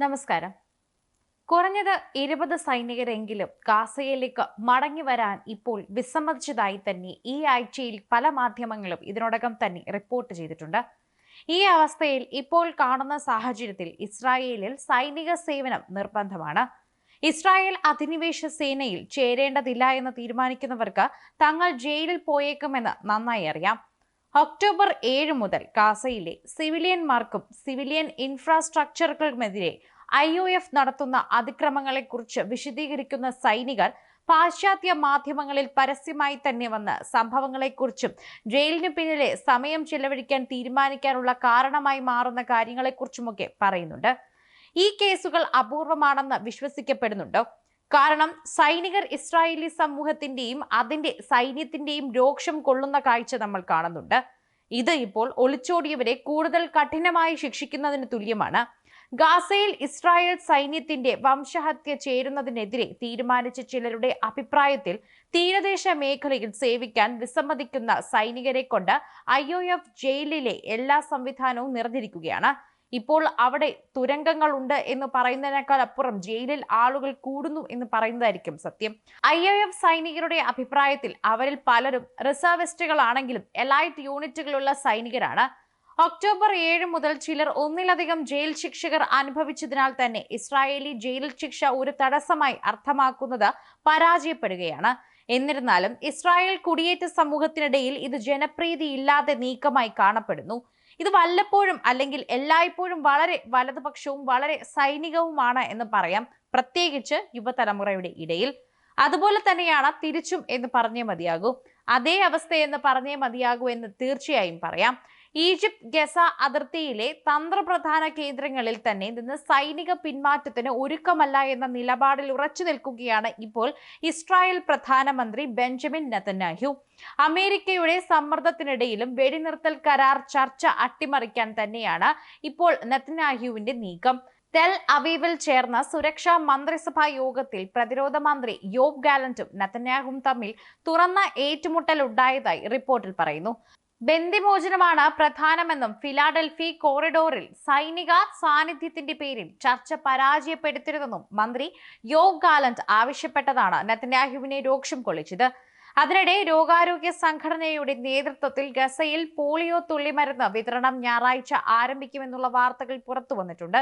നമസ്കാരം. കുറഞ്ഞത് ഇരുപത് സൈനികരെങ്കിലും ഗാസയിലേക്ക് മടങ്ങി വരാൻ ഇപ്പോൾ വിസമ്മതിച്ചതായി തന്നെ ഈ ആഴ്ചയിൽ പല മാധ്യമങ്ങളും ഇതിനോടകം തന്നെ റിപ്പോർട്ട് ചെയ്തിട്ടുണ്ട്. ഈ അവസ്ഥയിൽ ഇപ്പോൾ കാണുന്ന സാഹചര്യത്തിൽ ഇസ്രായേലിൽ സൈനിക സേവനം നിർബന്ധമാണ്. ഇസ്രായേൽ അധിനിവേശ സേനയിൽ ചേരേണ്ടതില്ല എന്ന് തീരുമാനിക്കുന്നവർക്ക് തങ്ങൾ ജയിലിൽ പോയേക്കുമെന്ന് നന്നായി അറിയാം. ഒക്ടോബർ ഏഴ് മുതൽ ഗാസയിലെ സിവിലിയന്മാർക്കും സിവിലിയൻ ഇൻഫ്രാസ്ട്രക്ചറുകൾക്കുമെതിരെ ഐ ഒ എഫ് നടത്തുന്ന അതിക്രമങ്ങളെക്കുറിച്ച് വിശദീകരിക്കുന്ന സൈനികർ പാശ്ചാത്യ മാധ്യമങ്ങളിൽ പരസ്യമായി തന്നെ വന്ന് സംഭവങ്ങളെക്കുറിച്ചും ജയിലിന് പിന്നിലെ സമയം ചെലവഴിക്കാൻ തീരുമാനിക്കാനുള്ള കാരണമായി മാറുന്ന കാര്യങ്ങളെക്കുറിച്ചുമൊക്കെ പറയുന്നുണ്ട്. ഈ കേസുകൾ അപൂർവമാണെന്ന് വിശ്വസിക്കപ്പെടുന്നുണ്ടോ? കാരണം സൈനികർ ഇസ്രായേലി സമൂഹത്തിന്റെയും അതിന്റെ സൈന്യത്തിന്റെയും രോക്ഷം കൊള്ളുന്ന കാഴ്ച നമ്മൾ കാണുന്നുണ്ട്. ഇത് ഇപ്പോൾ ഒളിച്ചോടിയവരെ കൂടുതൽ കഠിനമായി ശിക്ഷിക്കുന്നതിന് തുല്യമാണ്. ഗാസയിൽ ഇസ്രായേൽ സൈന്യത്തിന്റെ വംശഹത്യ ചേരുന്നതിനെതിരെ തീരുമാനിച്ച ചിലരുടെ അഭിപ്രായത്തിൽ തീരദേശ മേഖലയിൽ സേവിക്കാൻ വിസമ്മതിക്കുന്ന സൈനികരെ കൊണ്ട് ഐ ജയിലിലെ എല്ലാ സംവിധാനവും നിറഞ്ഞിരിക്കുകയാണ്. ഇപ്പോൾ അവിടെ തുരങ്കങ്ങളുണ്ട് എന്ന് പറയുന്നതിനേക്കാൾ അപ്പുറം ജയിലിൽ ആളുകൾ കൂടുന്നു എന്ന് പറയുന്നതായിരിക്കും സത്യം. ഐ ഒ എഫ് സൈനികരുടെ അഭിപ്രായത്തിൽ അവരിൽ പലരും റിസർവിസ്റ്റുകളാണെങ്കിലും എലൈറ്റ് യൂണിറ്റുകളുള്ള സൈനികരാണ്. ഒക്ടോബർ ഏഴ് മുതൽ ചിലർ ഒന്നിലധികം ജയിൽ ശിക്ഷകർ അനുഭവിച്ചതിനാൽ തന്നെ ഇസ്രായേലി ജയിൽ ശിക്ഷ ഒരു തടസ്സമായി അർത്ഥമാക്കുന്നത് പരാജയപ്പെടുകയാണ്. എന്നിരുന്നാലും ഇസ്രായേൽ കുടിയേറ്റ സമൂഹത്തിനിടയിൽ ഇത് ജനപ്രീതി ജനപ്രീതിയില്ലാതെ നീക്കമായി കാണപ്പെടുന്നു. ഇത് വല്ലപ്പോഴും അല്ലെങ്കിൽ എല്ലായ്പ്പോഴും വളരെ വലതുപക്ഷവും വളരെ സൈനികവുമാണ് എന്ന് പറയാം പ്രത്യേകിച്ച് യുവതലമുറയുടെ ഇടയിൽ. അതുപോലെ തന്നെയാണ് തിരിച്ചും എന്ന് പറഞ്ഞേ മതിയാകൂ. അതേ അവസ്ഥ എന്ന് പറഞ്ഞേ മതിയാകൂ എന്ന് തീർച്ചയായും പറയാം. ഈജിപ്ത് ഗസ അതിർത്തിയിലെ തന്ത്രപ്രധാന കേന്ദ്രങ്ങളിൽ തന്നെ നിന്ന് സൈനിക പിന്മാറ്റത്തിന് ഒരുക്കമല്ല എന്ന നിലപാടിൽ ഉറച്ചു നിൽക്കുകയാണ് ഇപ്പോൾ ഇസ്രായേൽ പ്രധാനമന്ത്രി ബെഞ്ചമിൻ നെതന്യാഹു. അമേരിക്കയുടെ സമ്മർദ്ദത്തിനിടയിലും വെടിനിർത്തൽ കരാർ ചർച്ച അട്ടിമറിക്കാൻ തന്നെയാണ് ഇപ്പോൾ നെതന്യാഹുവിന്റെ നീക്കം. തെൽ അവീവിൽ ചേർന്ന സുരക്ഷാ മന്ത്രിസഭാ യോഗത്തിൽ പ്രതിരോധ മന്ത്രി യോബ് ഗാലന്റും നെതന്യാഹുവും തമ്മിൽ തുറന്ന ഏറ്റുമുട്ടൽ ഉണ്ടായതായി റിപ്പോർട്ടിൽ പറയുന്നു. ബന്ദിമോചനമാണ് പ്രധാനമെന്നും ഫിലാഡൽഫി കോറിഡോറിൽ സൈനിക സാന്നിധ്യത്തിന്റെ പേരിൽ ചർച്ച പരാജയപ്പെടുത്തരുതെന്നും മന്ത്രി യോഗ് ഗാലന്റ് ആവശ്യപ്പെട്ടതാണ് നെതന്യാഹുവിനെ രോക്ഷം കൊള്ളിച്ചത്. അതിനിടെ രോഗാരോഗ്യ സംഘടനയുടെ നേതൃത്വത്തിൽ ഗസയിൽ പോളിയോ തുള്ളിമരുന്ന് വിതരണം ഞായറാഴ്ച ആരംഭിക്കുമെന്നുള്ള വാർത്തകൾ പുറത്തു വന്നിട്ടുണ്ട്.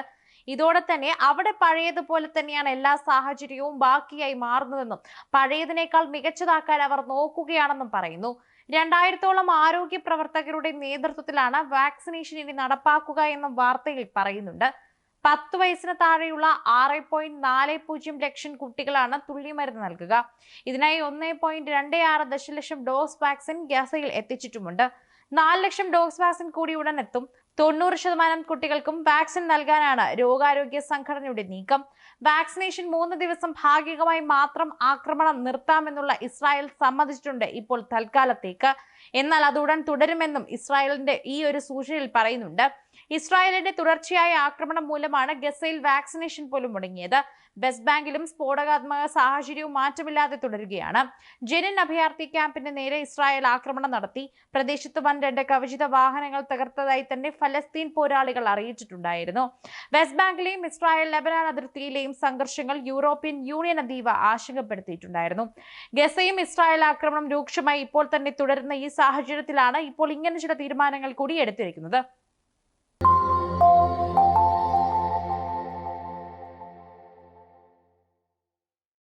ഇതോടെ തന്നെ അവിടെ പഴയതുപോലെ തന്നെയാണ് എല്ലാ സാഹചര്യവും ബാക്കിയായി മാറുന്നതെന്നും പഴയതിനേക്കാൾ മികച്ചതാക്കാൻ അവർ നോക്കുകയാണെന്നും പറയുന്നു. രണ്ടായിരത്തോളം ആരോഗ്യ പ്രവർത്തകരുടെ നേതൃത്വത്തിലാണ് വാക്സിനേഷൻ ഇനി നടപ്പാക്കുക എന്ന വാർത്തയിൽ പറയുന്നുണ്ട്. പത്ത് വയസ്സിന് താഴെയുള്ള ആറ് പോയിന്റ് നാല് പൂജ്യം ലക്ഷം കുട്ടികളാണ് തുള്ളിമരുന്ന് നൽകുക. ഇതിനായി ഒന്ന് പോയിന്റ് രണ്ട് ആറ് ദശലക്ഷം ഡോസ് വാക്സിൻ ഗസയിൽ എത്തിച്ചിട്ടുമുണ്ട്. നാല് ലക്ഷം ഡോസ് വാക്സിൻ കൂടി ഉടൻ എത്തും. തൊണ്ണൂറ് ശതമാനം കുട്ടികൾക്കും വാക്സിൻ നൽകാനാണ് രോഗാരോഗ്യ സംഘടനയുടെ നീക്കം. വാക്സിനേഷൻ മൂന്ന് ദിവസം ഭാഗികമായി മാത്രം ആക്രമണം നിർത്താമെന്നുള്ള ഇസ്രായേൽ സമ്മതിച്ചിട്ടുണ്ട് ഇപ്പോൾ തൽക്കാലത്തേക്ക്. എന്നാൽ അത് ഉടൻ തുടരുമെന്നും ഇസ്രായേലിന്റെ ഈ ഒരു സൂചനയിൽ പറയുന്നുണ്ട്. ഇസ്രായേലിന്റെ തുടർച്ചയായ ആക്രമണം മൂലമാണ് ഗസയിൽ വാക്സിനേഷൻ പോലും മുടങ്ങിയത്. വെസ്റ്റ് ബാങ്കിലും സ്ഫോടകാത്മക സാഹചര്യവും മാറ്റമില്ലാതെ തുടരുകയാണ്. ജെനിൻ അഭയാർത്ഥി ക്യാമ്പിന് നേരെ ഇസ്രായേൽ ആക്രമണം നടത്തി. പ്രദേശത്ത് വൻ രണ്ട് കവചിത വാഹനങ്ങൾ തകർത്തതായി തന്നെ ഫലസ്തീൻ പോരാളികൾ അറിയിച്ചിട്ടുണ്ടായിരുന്നു. വെസ്റ്റ് ബാങ്കിലെയും ഇസ്രായേൽ ലബനാൻ അതിർത്തിയിലെയും സംഘർഷങ്ങൾ യൂറോപ്യൻ യൂണിയൻ അതീവ ആശങ്കപ്പെടുത്തിയിട്ടുണ്ടായിരുന്നു. ഗസയും ഇസ്രായേൽ ആക്രമണം രൂക്ഷമായി ഇപ്പോൾ തന്നെ തുടരുന്ന ഈ സാഹചര്യത്തിലാണ് ഇപ്പോൾ ഇങ്ങനെ ചില തീരുമാനങ്ങൾ കൂടി എടുത്തിരിക്കുന്നത്.